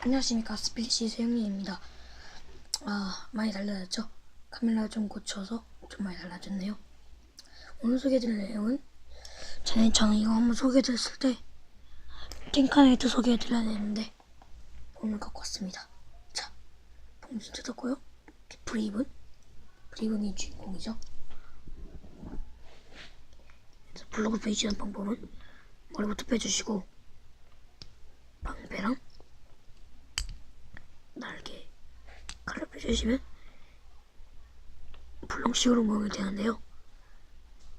안녕하십니까 스피시 세영님입니다. 아 많이 달라졌죠? 카메라 좀 고쳐서 좀 많이 달라졌네요. 오늘 소개해드릴 내용은 전에 저는 이거 한번 소개해드렸을 때 팅카네이트 소개해드려야 되는데 오늘 갖고 왔습니다. 자 봉지 뜯었고요. 브리븐 브리븐이 주인공이죠. 블로그 페이지하는 방법은 머리부터 빼주시고 방패랑 날개 칼을 빼주시면 불렁식으로 모으면 되는데요.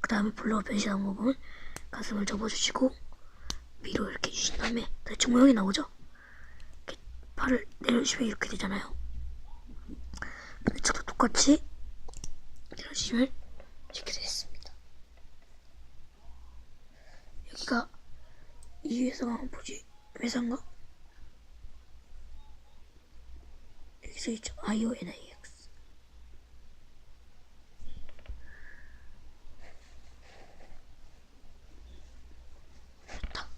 그 다음에 블러가 변신한 부분은 가슴을 접어주시고 위로 이렇게 주신 다음에 대충 모양이 나오죠? 이렇게 팔을 내려주시면 이렇게 되잖아요. 반대쪽도 똑같이 내려주시면 이렇게 되겠습니다. 여기가 이 회사가 뭐지? 회사인가? IONIX. 됐다.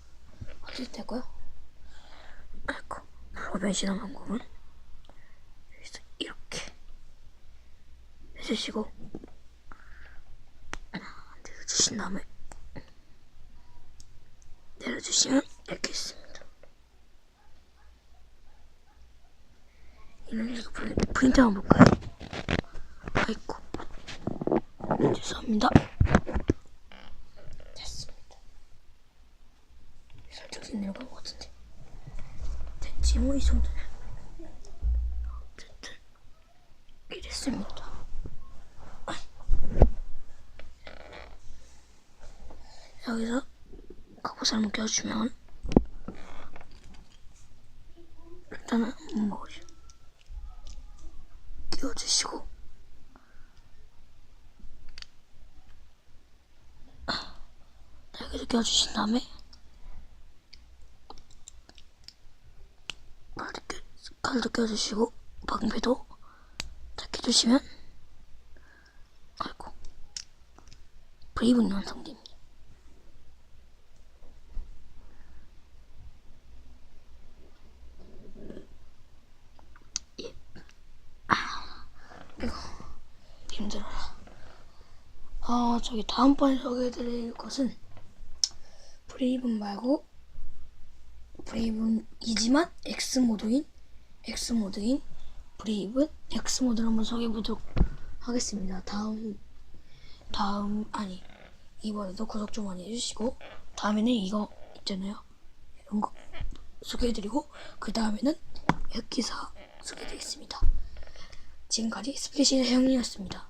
어디 되고요? 아이고, 물로 변신한 방법은 여기서 이렇게 해주시고 하나, 내려 주신 다음에 내려주시면 이렇게 있습니다. 프린- 프린트 한번 볼까요? 아이고. 죄송합니다. 됐습니다. 살짝 내려간 것 같은데. 됐지 뭐 이 정도면 어쨌든 이랬습니다. 여기서 가고살 한번 껴주면 일단은 뭐지 끼워주시고. 여기서 끼워주신 다음에 칼도, 껴주시고 방패도 다 껴주시면 아이고 브레이브는 완성됩니다 예. 아, 이거 힘들어라. 아, 저기 다음번에 소개해드릴 것은 브레이븐 말고 브레이븐이지만 X 모드인 X 모드인 브레이븐 X 모드를 한번 소개해보도록 하겠습니다. 다음 다음 아니 이번에도 구독 좀 많이 해주시고 다음에는 이거 있잖아요. 이런 거 소개해드리고 그 다음에는 흑기사 소개해드리겠습니다. 지금까지 스페셜 형이었습니다.